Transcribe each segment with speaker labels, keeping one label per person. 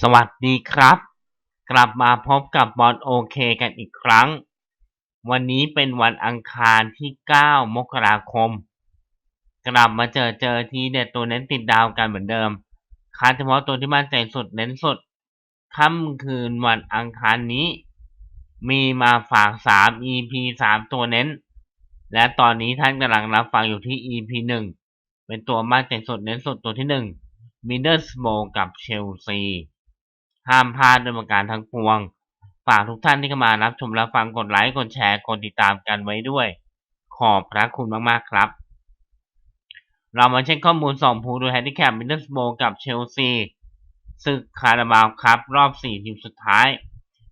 Speaker 1: สวัสดีครับ กลับมาพบกับบอลโอเคกันอีกครั้ง วันนี้เป็นวันอังคารที่ 9 มกราคม กลับมาเจอเจอทีเด็ดตัวเน้นติดดาวกันเหมือนเดิมคัดเฉพาะตัวที่มั่นใจสุดเน้นสุดค่ำคืนวันอังคารนี้ มีมาฝาก 3 EP 3 ตัวเน้น และตอนนี้ท่านกำลังรับฟังอยู่ที่ EP 1 เป็นตัวมั่นใจสุดเน้นสุดตัวที่ 1 มิเดอร์สโมกับเชลซี ห้ามพลาดด้วยประการทั้งปวง ฝากทุกท่านที่เข้ามารับชมรับฟังกดไลค์กดแชร์กดติดตามกันไว้ด้วย ขอบพระคุณมากๆครับ เรามาเช็คข้อมูลสองผู้โดยแฮนดิแคปมิดเดิลสโบกับเชลซีศึกคาราบาวครับ รอบ4ทีมสุดท้าย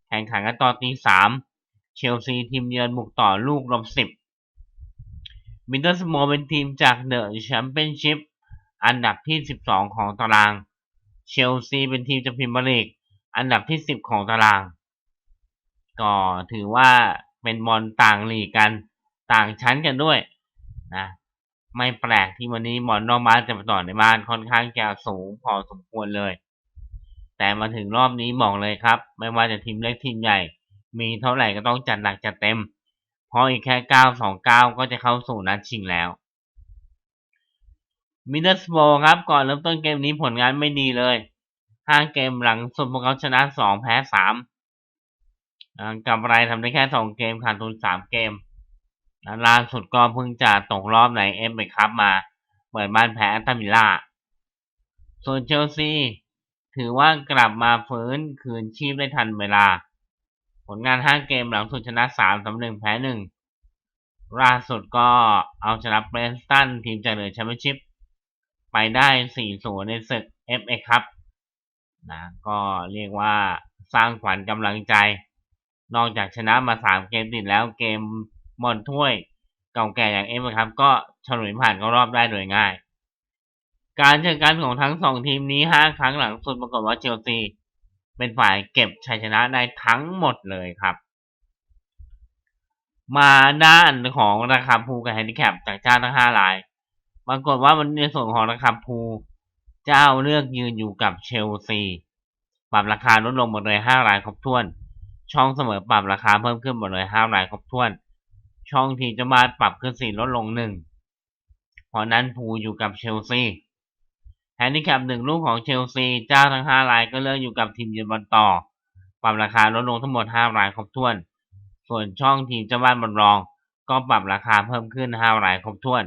Speaker 1: แข่งขันกันตอนตี3เชลซีทีมเยือนบุกต่อลูกลบ10มิดเดิลสโบเป็นทีมจากเดอะแชมเปี้ยนชิพอันดับที่ 12 ของตาราง เชลซีเป็นทีมจากพรีเมียร์ลีก อันดับที่10ของตาราง ก็ถือว่าเป็นบอลต่างหลีกกันต่างชั้นกันด้วยนะไม่แปลกที่วันนี้บอลนอกบ้านจะมาต่อในบ้านค่อนข้างจะสูงพอสมควรเลย แต่มาถึงรอบนี้บอกเลยครับ ไม่ว่าจะทีมเล็กทีมใหญ่ มีเท่าไหร่ก็ต้องจัดหนักจัดเต็ม เพราะอีกแค่9 2 9ก็จะเข้าสู่นัดชิงแล้วมิดเดิลสโบครับก่อนเริ่มต้นเกมนี้ผลงานไม่ดีเลย ห้าเกมหลังสุดพวกเขาชนะสองแพ้สามกำไรทำได้แค่สองเกมขาดทุนสามเกมล่าสุดก็เพิ่งจะตกรอบในเอฟเอคัพมาเปิดบ้านแพ้แอตตามิล่าส่วนเชลซีถือว่ากลับมาฟื้นคืนชีพได้ทันเวลา ผลงานห้าเกมหลังสุดชนะสามสำหนึ่งแพ้หนึ่งล่าสุดก็เอาชนะเบรนสตันทีมจากเหนือแชมเปี้ยนชิพไปได้สี่ศูนในศึก FA ครับ นะก็เรียกว่าสร้างขวัญกำลังใจ นอกจากชนะมาสามเกมติดแล้วเกมบอลถ้วยเก่าแก่อย่างเอฟครับ ก็ฉลุยผ่านเข้ารอบได้โดยง่าย การเจอกันของทั้งสองทีมนี้ห้าครั้งหลังสุดปรากฏว่าเชลซีเป็นฝ่ายเก็บชัยชนะได้ทั้งหมดเลยครับ มาด้านของราคาภูกับแฮนดิแคปจากเจ้าทั้งห้าราย ปรากฏว่ามันในส่วนของราคาภู เจ้าเลือกยืนอยู่กับเชลซีปรับราคาลดลงหมดเลยห้ารายครบถ้วน ช่องเสมอปรับราคาเพิ่มขึ้นหมดเลยห้ารายครบถ้วน ช่องทีจะมาปรับขึ้นสี่ลดลงหนึ่งเพราะนั้นภูอยู่กับเชลซีแฮนดิแคปหนึ่งลูกของเชลซีเจ้าทั้งห้ารายก็เลือกอยู่กับทีมเยืนบอลต่อ ปรับราคาลดลงทั้งหมดห้ารายครบถ้วน ส่วนช่องทีมเจ้าบ้านบอลรอง ก็ปรับราคาเพิ่มขึ้นห้ารายครบถ้วน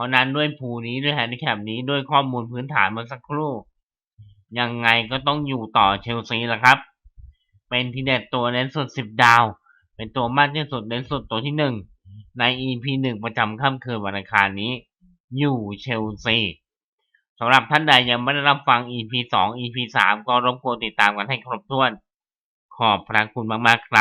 Speaker 1: ราะนั้นด้วยภูนี้ด้วยแฮนดิแคปนี้ด้วยข้อมูลพื้นฐานเมื่อสักครู่ ยังไงก็ต้องอยู่ต่อเชลซีละครับ เป็นทีเด็ดตัวเน้นสุดสิบดาว เป็นตัวมากที่สุดเน้นสุดตัวที่หนึ่งใน EP หนึ่งประจำค่ำคืนวันอังคารนี้ อยู่เชลซีสำหรับท่านใดยังไม่ได้รับฟัง EP 2 EP 3ก็รบกวนติดตามกันให้ครบถ้วน ขอบพระคุณมากๆครับ